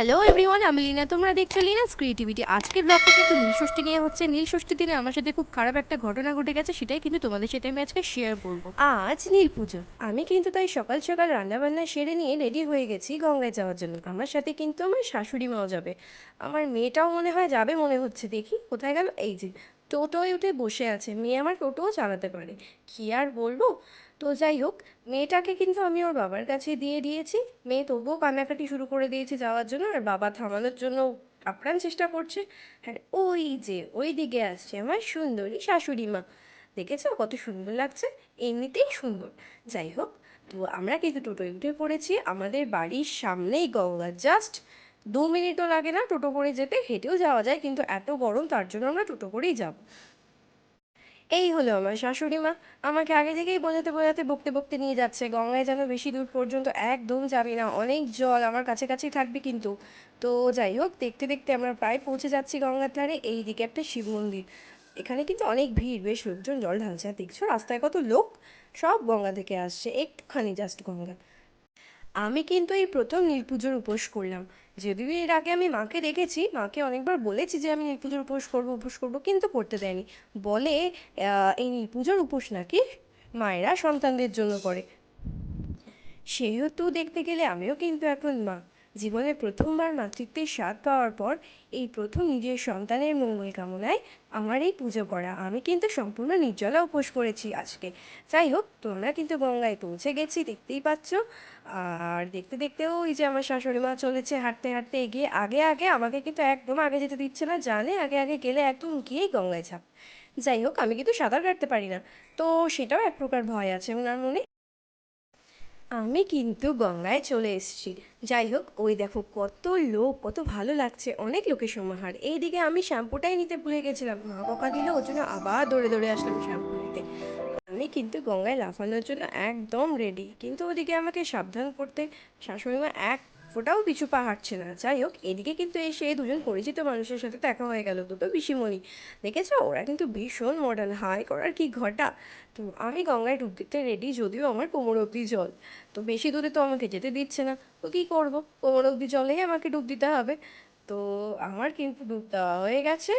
Hello everyone আমি লিনা। তোমরা দেখছ লিনাস ক্রিয়েটিভিটি। আজকের ব্লগটা কিন্তু নীলষষ্ঠী নিয়ে হচ্ছে। নীলষষ্ঠী দিনে আমার সাথে খুব খারাপ একটা ঘটনা ঘটে গেছে, সেটাই কিন্তু তোমাদের সাথে আমি আজকে শেয়ার করব। আজ নীল পুজো। আমি কিন্তু তাই সকাল সকাল রান্নাবান্না সেরে নিয়ে রেডি হয়ে গেছি গঙ্গায় যাওয়ার জন্য। আমার সাথে কিন্তু আমার শাশুড়ি মাও যাবে। আমার মেয়েটাও মনে হয় যাবে, মনে হচ্ছে। দেখি কোথায় গেল? এই যে টোটোয় উঠে বসে আছে। মেয়ে আমার টোটোও চালাতে পারে। কি আর বলব? তো যাই হোক, মেয়েটাকে কিন্তু আমি ওর বাবার কাছে দিয়ে দিয়েছি। মেয়ে তবুও কান্নাকাটি শুরু করে দিয়েছে যাওয়ার জন্য। আর বাবা থামানোর জন্য আপ্রাণ চেষ্টা করছে। আর ওই যে ওই দিকে আসছে আমার সুন্দরী শাশুড়ি মা। দেখেছ কত সুন্দর লাগছে? এমনিতেই সুন্দর। যাই হোক, তো আমরা কিন্তু টোটোয় উঠে পড়েছি। আমাদের বাড়ির সামনেই গঙ্গা জাস্ট। দু মিনিটও লাগে না টোটো করে যেতে, হেঁটেও যাওয়া যায়, কিন্তু এত গরম তার জন্য আমরা টোটো করেই যাব। এই হলো আমার শাশুড়ি মা। আমাকে আগে থেকেই বোঝাতে বোঝাতে বকতে বকতে নিয়ে যাচ্ছে। গঙ্গায় যেন বেশি দূর পর্যন্ত একদম যাবি না। অনেক জল আমার কাছে কাছেই থাকবে কিন্তু। তো যাই হোক, দেখতে দেখতে আমরা প্রায় পৌঁছে যাচ্ছি গঙ্গার ধারে। এই দিকে একটা শিব মন্দির। এখানে কিন্তু অনেক ভিড়। বেশ লোকজন জল ঢালছে। আর দেখছ, রাস্তায় কত লোক। সব গঙ্গা থেকে আসছে। একটুখানি জাস্ট গঙ্গা। আমি কিন্তু এই প্রথম নীল পুজোর উপোস করলাম। যদিও এর আগে আমি মাকে দেখেছি মাকে অনেকবার বলেছি যে আমি নীল পুজোর উপোস করব উপোস করব, কিন্তু করতে দেয়নি। বলে এই নীল পুজোর উপোস নাকি মায়েরা সন্তানদের জন্য করে। সেহেতু দেখতে গেলে আমিও কিন্তু এখন মা। জীবনে প্রথমবার মাতৃত্বের স্বাদ পাওয়ার পর এই প্রথম নিজের সন্তানের মঙ্গল কামনায় আমার এই পুজো করা। আমি কিন্তু সম্পূর্ণ নির্জলা উপোস করেছি আজকে। যাই হোক, তোমরা কিন্তু গঙ্গায় পৌঁছে গেছি, দেখতেই পাচ্ছ। আর দেখতে দেখতেও ওই যে আমার শাশুড়ি মা চলেছে, হাঁটতে হাঁটতে এগিয়ে। আগে আগে আমাকে কিন্তু একদম আগে যেতে দিচ্ছে না, জানে আগে আগে গেলে একদম গিয়েই গঙ্গায় ছাপ যাই হোক, আমি কিন্তু সাঁতার কাটতে পারি না। তো সেটাও এক প্রকার ভয় আছে ওনার মনে। আমি কিন্তু গঙ্গায় চলে এসেছি। যাই হোক, ওই দেখো কত লোক, কত ভালো লাগছে। অনেক লোকের সমাহার। এইদিকে আমি শ্যাম্পুটাই নিতে ভুলে গেছিলাম। মা বকা দিল, ওর জন্য আবার দৌড়ে দৌড়ে আসলাম শ্যাম্পু নিতে। আমি কিন্তু গঙ্গায় লাফানোর জন্য একদম রেডি কিন্তু ওদিকে আমাকে সাবধান করতে শাশুড়ি মা এক ফোটাও পিছু পা হাঁটছে না। যাই হোক, এদিকে কিন্তু এসে দুজন পরিচিত মানুষের সাথে দেখা হয়ে গেল দুটো পিসিমণি। দেখেছ? ওরা কিন্তু ভীষণ মডার্ন হাই করার কি ঘটা? তো আমি গঙ্গায় ডুব দিতে রেডি যদিও আমার কোমর অবধি জল। তো বেশি দূরে তো আমাকে যেতে দিচ্ছে না। তো কী করব? কোমর অবধি জলেই আমাকে ডুব দিতে হবে। তো আমার কিন্তু ডুব দেওয়া হয়ে গেছে।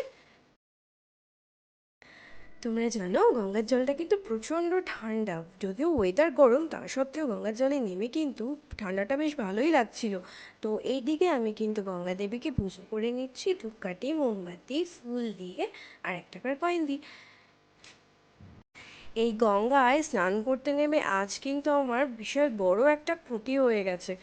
তোমরা জানো, গঙ্গার জলটা কিন্তু প্রচণ্ড ঠান্ডা। যদিও ওয়েদার গরম, তা সত্ত্বেও গঙ্গার জলে নেমে কিন্তু ঠান্ডাটা বেশ ভালোই লাগছিল। তো এইদিকে আমি কিন্তু গঙ্গা দেবীকে পুজো করে নিচ্ছি, ধূপকাঠি, মোমবাতি, ফুল দিয়ে, আর এক টাকার কয়েন দিই এই গঙ্গায় স্নান করতে নেমে আজ কিন্তু আমার বিশাল বড় একটা ক্ষতি হয়ে গেছে।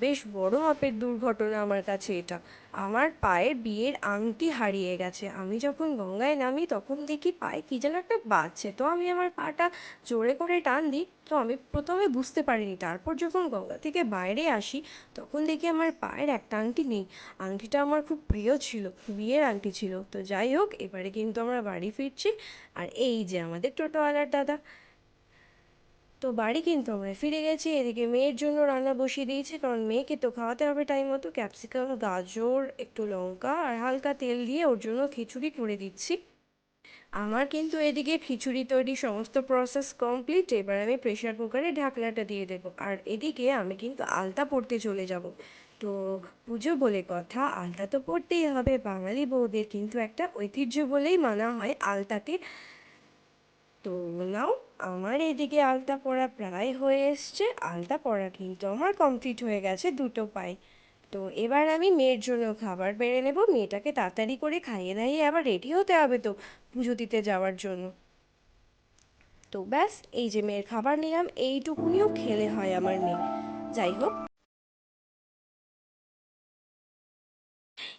বেশ বড় মাপের দুর্ঘটনা আমার কাছে এটা। আমার পায়ের বিয়ের আংটি হারিয়ে গেছে। আমি যখন গঙ্গায় নামি তখন দেখি পায়ে কী যেন একটা বাজছে। তো আমি আমার পাটা জোরে করে টান দিই। তো আমি প্রথমে বুঝতে পারিনি। তারপর যখন গঙ্গা থেকে বাইরে আসি তখন দেখি আমার পায়ের একটা আংটি নেই। আংটিটা আমার খুব প্রিয় ছিল। বিয়ের আংটি ছিল। তো যাই হোক, এবারে কিন্তু আমরা বাড়ি ফিরছি। আর এই যে আমাদের টোটোওয়ালার দাদা। তো বাড়ি কিন্তু আমরা ফিরে গেছি। এদিকে মেয়ের জন্য রান্না বসিয়ে দিয়েছি, কারণ মেয়েকে তো খাওয়াতে হবে টাইম মতো। ক্যাপসিকাম, গাজর, একটু লঙ্কা আর হালকা তেল দিয়ে ওর জন্য খিচুড়ি করে দিচ্ছি। আমার কিন্তু এদিকে খিচুড়ি তৈরি সমস্ত প্রসেস কমপ্লিট এবার আমি প্রেশার কুকারে ঢাকনাটা দিয়ে দেবো। আর এদিকে আমি কিন্তু আলতা পড়তে চলে যাব। তো পুজো বলে কথা, আলতা তো পড়তেই হবে। বাঙালি বউদের কিন্তু একটা ঐতিহ্য বলেই মানা হয় আলতাকে। তো নাও, আমার এদিকে আলতা পড়া প্রায় হয়ে এসছে। আলতা পড়া কিন্তু আমার কমপ্লিট হয়ে গেছে দুটো পায়ে। তো এবার আমি মেয়ের জন্য খাবার বেড়ে নেব। মেয়েটাকে তাড়াতাড়ি করে খাইয়ে দাইয়ে আবার রেডি হতে হবে তো পুজো দিতে যাওয়ার জন্য। তো ব্যাস, এই যে মেয়ের খাবার নিলাম, এইটুকুনিও খেলে হয় আমার মেয়ে। যাই হোক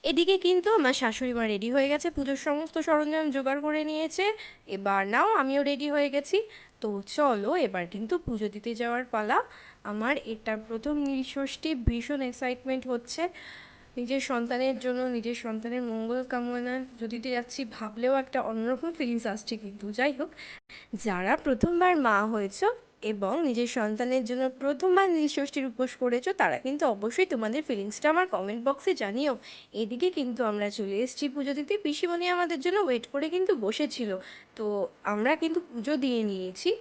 এদিকে কিন্তু আমার শাশুড়ি মা রেডি হয়ে গেছে, পুজোর সমস্ত সরঞ্জাম জোগাড় করে নিয়েছে। এবার নাও আমিও রেডি হয়ে গেছি। তো চলো এবার কিন্তু পুজো দিতে যাওয়ার পালা। আমার এটা প্রথম নীলষষ্ঠী ভীষণ এক্সাইটমেন্ট হচ্ছে। নিজের সন্তানের জন্য, নিজের সন্তানের মঙ্গল কামনা যদি যাচ্ছি, ভাবলেও একটা অন্যরকম ফিলিংস আসছে কিন্তু। যাই হোক, যারা প্রথমবার মা হয়েছ এবং নিজের সন্তানের জন্য প্রথমবার ষষ্ঠীর উপোস করেছ, তারা কিন্তু অবশ্যই তোমাদের ফিলিংসটা আমার কমেন্ট বক্সে জানিও। এদিকে কিন্তু আমরা চলে এসেছি পুজো দিতে। পিসিমণি আমাদের জন্য ওয়েট করে কিন্তু বসেছিল। তো আমরা কিন্তু পুজো দিয়ে নিয়েছি।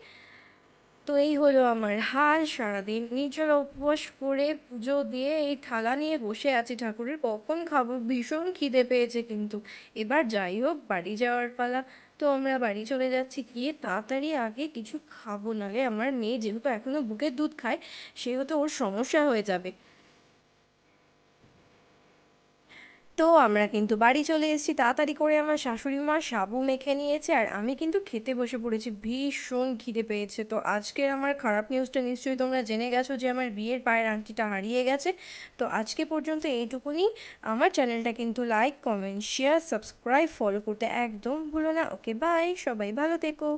তো এই হলো আমার হাল। সারাদিন নির্জলা উপবাস করে পুজো দিয়ে এই থালা নিয়ে বসে আছি। ঠাকুরের কখন খাব? ভীষণ খিদে পেয়েছে কিন্তু। এবার যাই হোক, বাড়ি যাওয়ার পালা। তো আমরা বাড়ি চলে যাচ্ছি, গিয়ে তাড়াতাড়ি আগে কিছু খাব, নাহলে আমার মেয়ে যেহেতু এখনও বুকের দুধ খায়, সেহেতু ওর সমস্যা হয়ে যাবে। তো আমরা কিন্তু বাড়ি চলে এসেছি তাড়াতাড়ি করে আমার শাশুড়ি মা সাবু মেখে নিয়েছে আর আমি কিন্তু খেতে বসে পড়েছি, ভীষণ খিদে পেয়েছে। তো আজকের আমার খারাপ নিউজটা নিশ্চয়ই তোমরা জেনে গেছো যে আমার বিয়ের পায়ের আংটিটা হারিয়ে গেছে। তো আজকে পর্যন্ত এইটুকুনি। আমার চ্যানেলটা কিন্তু like comment share subscribe follow করতে একদম ভুলো না। ওকে বাই সবাই ভালো থেকো।